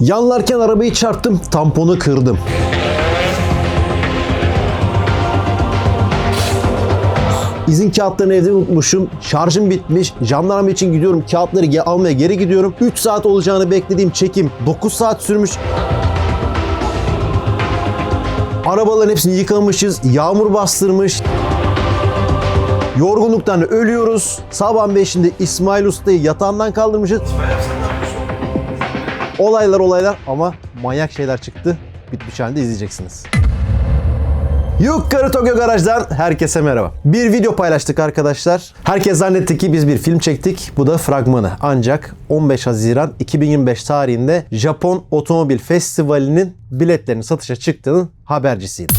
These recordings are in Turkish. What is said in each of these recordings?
Yanlarken arabayı çarptım, tamponu kırdım. İzin kağıtlarını evde unutmuşum. Şarjım bitmiş. Jandarma için gidiyorum. Kağıtları almaya geri gidiyorum. 3 saat olacağını beklediğim çekim 9 saat sürmüş. Arabaların hepsini yıkamışız. Yağmur bastırmış. Yorgunluktan ölüyoruz. Sabahın 5'inde İsmail Usta'yı yatağından kaldırmışız. Olaylar olaylar ama manyak şeyler çıktı. Bitmiş halinde izleyeceksiniz. Yukarı Tokyo Garaj'dan herkese merhaba. Bir video paylaştık arkadaşlar. Herkes zannetti ki biz bir film çektik. Bu da fragmanı. Ancak 15 Haziran 2025 tarihinde Japon Otomobil Festivali'nin biletlerinin satışa çıktığının habercisiydim.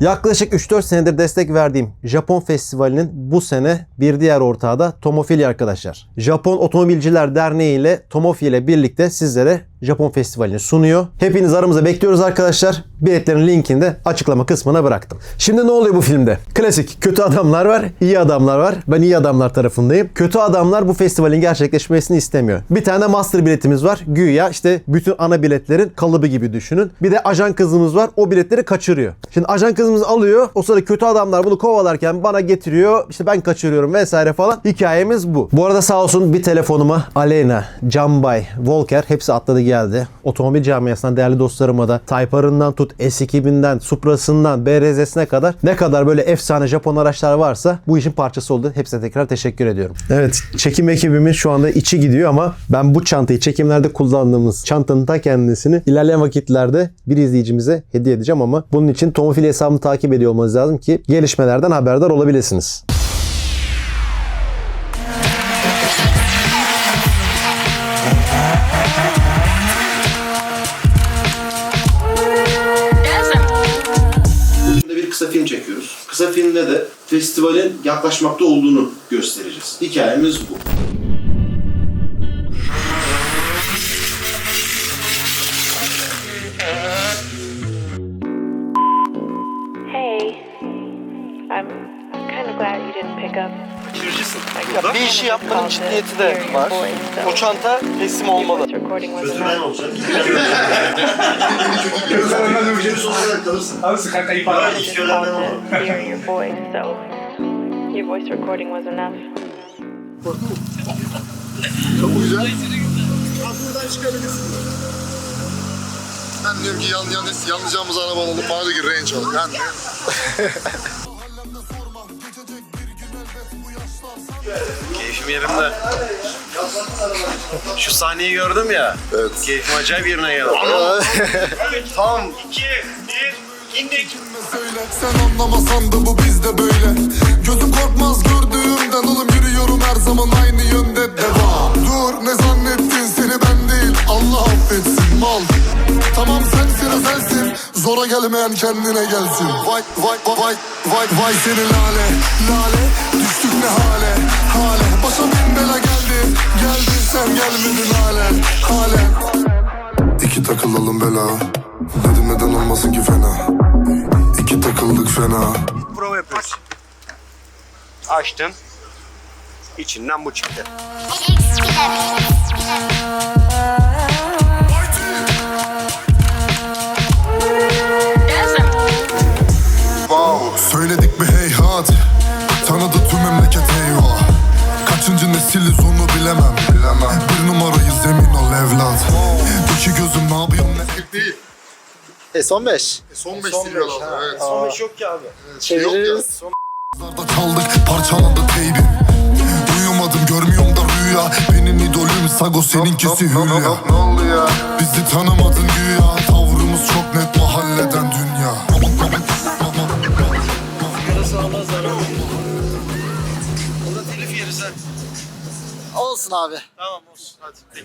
Yaklaşık 3-4 senedir destek verdiğim Japon Festivali'nin bu sene bir diğer ortağı da Tomofili arkadaşlar. Japon Otomobilciler Derneği ile Tomofi ile birlikte sizlere Japon Festivali'ni sunuyor. Hepiniz aramıza bekliyoruz arkadaşlar. Biletlerin linkini de açıklama kısmına bıraktım. Şimdi ne oluyor bu filmde? Klasik kötü adamlar var, iyi adamlar var. Ben iyi adamlar tarafındayım. Kötü adamlar bu festivalin gerçekleşmesini istemiyor. Bir tane master biletimiz var. Güya işte bütün ana biletlerin kalıbı gibi düşünün. Bir de ajan kızımız var. O biletleri kaçırıyor. Şimdi ajan kızımız alıyor. O sırada kötü adamlar bunu kovalarken bana getiriyor. İşte ben kaçırıyorum vesaire falan. Hikayemiz bu. Bu arada sağ olsun bir telefonuma Aleyna, Canbay, Volker hepsi atladı geldi. Otomobil camiasından değerli dostlarıma da Type-R'ından tut S2000'den, Supra'sından, BRZ'sine kadar ne kadar böyle efsane Japon araçlar varsa bu işin parçası oldu. Hepsine tekrar teşekkür ediyorum. Evet çekim ekibimin şu anda içi gidiyor ama ben bu çantayı çekimlerde kullandığımız çantanın ta kendisini ilerleyen vakitlerde bir izleyicimize hediye edeceğim ama bunun için Tomofili hesabını takip ediyor olmanız lazım ki gelişmelerden haberdar olabilirsiniz. Kısa filmde de festivalin yaklaşmakta olduğunu göstereceğiz. Hikayemiz bu. Hey, I'm kind of glad you didn't pick up. Ya bir işi yapmanın ciddiyeti de var. O çanta teslim olmalı. Voice recording was enough. olacak. Alırsın kanka iyi para. Just called to hear your voice, so your voice recording was enough. Ben diyorum ki yan, yan, yanlayacağımız araba alalım bari ki range alalım. Yani Keyfim yerimde. Şu sahneyi gördüm ya. Evet. Keyfim acayip yerine geldi. Tam. söyle sen anlamasan da bu bizde böyle. Gözüm korkmaz gördüğümden oğlum yürüyorum her zaman aynı yönde devam. Dur ne zannettin seni ben değil affetsin mal Tamam sensin özelsin Zora gelmeyen kendine gelsin Vay vay vay vay vay seni lale Lale düştük ne hale Hale. Başa bin bela geldi. Geldi sen gelmedin halen Halen İki takılalım bela. Dedim neden olmasın ki fena? İki takıldık fena. Prova yapıyoruz. Açtım. İçinden bu çıktı. E son 5. Son 5 siliyorlar evet. Son iş yok ki abi. Çeviririz. Zarda çaldık parçalandı teybim Uyumadım görmüyorum da rüya. Benim idolüm Sago seninkisi Hülya. Ne oldu ya? Bizi tanımadın güya. Tavrımız çok net mahalleden dünya. Olsun abi. Olsun.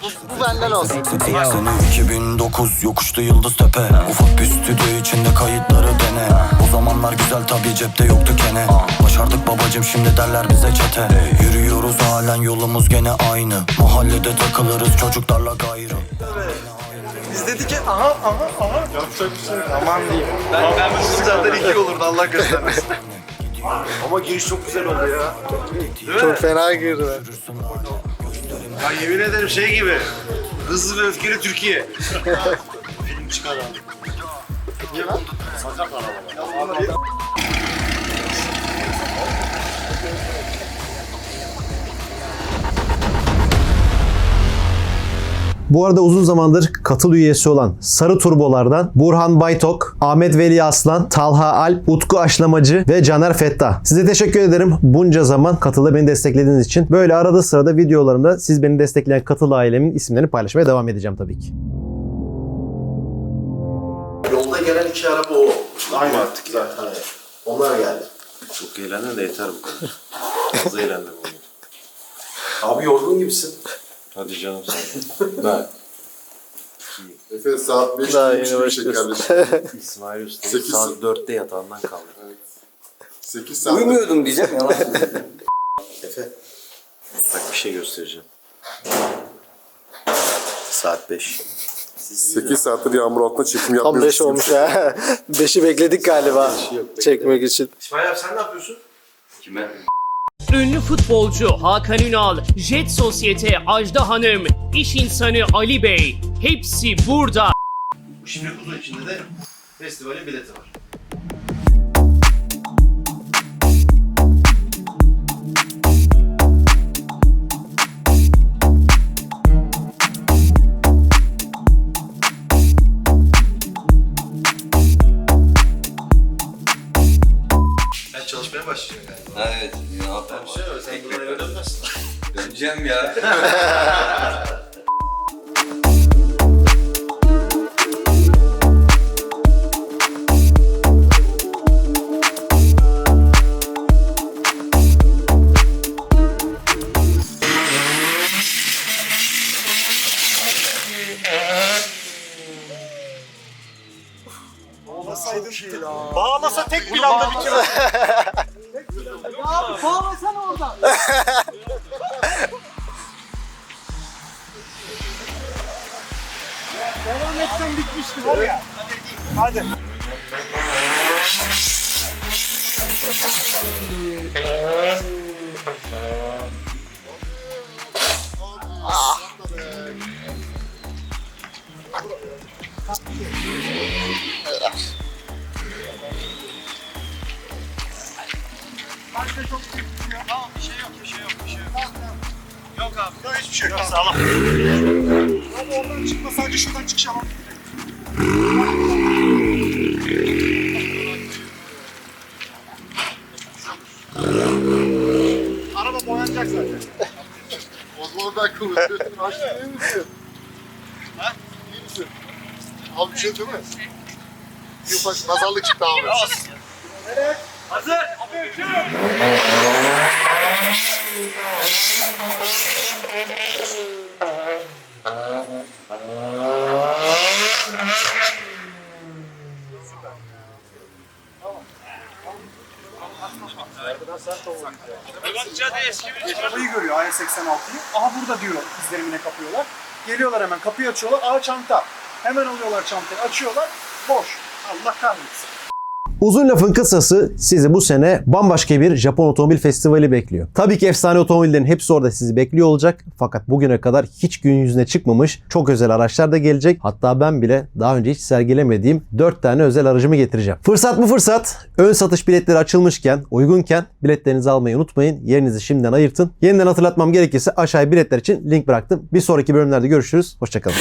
Bu, bu benden olsun. Sene 2009 yokuşta yıldız tepe Ufak bir stüdyo içinde kayıtları dene O zamanlar güzel tabi cepte yoktu kene Başardık babacım şimdi derler bize çete Yürüyoruz halen yolumuz gene aynı Mahallede takılırız çocuklarla gayrı Biz dedik ki aha aha aha. Aman diyeyim. Ben, ben bu zaten iki olurdu Allah göstermesin. Ama giriş çok güzel oldu ya. Değil Çok mi? fena girdi. Ya yemin ederim şey gibi. Hızlı ve öfkeli Türkiye. Film çıkar abi. Niye lan? Sakat araba. Bu arada uzun zamandır katıl üyesi olan Sarı Turbolardan Burhan Baytok, Ahmet Veli Aslan, Talha Alp, Utku Aşlamacı ve Caner Fettah. Size teşekkür ederim bunca zaman katıla beni desteklediğiniz için. Böyle arada sırada videolarımda siz beni destekleyen katıl ailemin isimlerini paylaşmaya devam edeceğim tabii ki. Yolda gelen iki araba o. Aynı artık zaten. Onlar geldi. Çok eğlendin de yeter bu kadar. Fazla eğlendim bugün. Abi yorgun gibisin. Hadi canım sen. ben. Efe saat 5 Daha gibi yeni bir şey kardeşim İsmail Usta Sekiz- saat 4'te yatağından kaldı. 8 saat Uyumuyordum diyeceğim ya Efe. Bak bir şey göstereceğim. Saat 5. 8 saattir yağmur altında çekim Tam yapmıyoruz 5 olmuş ha. 5'i bekledik galiba. Çekmek için. İsmail abi sen ne yapıyorsun? Kime? Ünlü futbolcu Hakan Ünal, Jet Sosyete Ajda Hanım, iş insanı Ali Bey hepsi burada. Bu şimdi kutu içinde de festivalin bileti var. Kovalasana oradan. Devam etsen bitmişti var ya. Hadi. Ah. Ugh. Yok abi. Yok hiçbir şey yok. Sağlam. Hadi oradan çıkma sadece şuradan çıkış yapalım. Araba boyanacak zaten. Osman da kıvırdı. Açtın iyi misin? Ha? İyi misin? Abi bir şey değil mi? Bir ufak nazarlık çıktı abi. Hazır. Kapıyı görüyor AY86'yı. Aha burada diyor izlerimine kapıyorlar. Geliyorlar hemen kapıyı açıyorlar. Aa çanta. Hemen alıyorlar çantayı açıyorlar. Boş. Allah kahretsin. Uzun lafın kısası sizi bu sene bambaşka bir Japon otomobil festivali bekliyor. Tabii ki efsane otomobillerin hepsi orada sizi bekliyor olacak. Fakat bugüne kadar hiç gün yüzüne çıkmamış çok özel araçlar da gelecek. Hatta ben bile daha önce hiç sergilemediğim 4 tane özel aracımı getireceğim. Fırsat mı fırsat? Ön satış biletleri açılmışken, uygunken biletlerinizi almayı unutmayın. Yerinizi şimdiden ayırtın. Yeniden hatırlatmam gerekirse aşağıya biletler için link bıraktım. Bir sonraki bölümlerde görüşürüz. Hoşçakalın.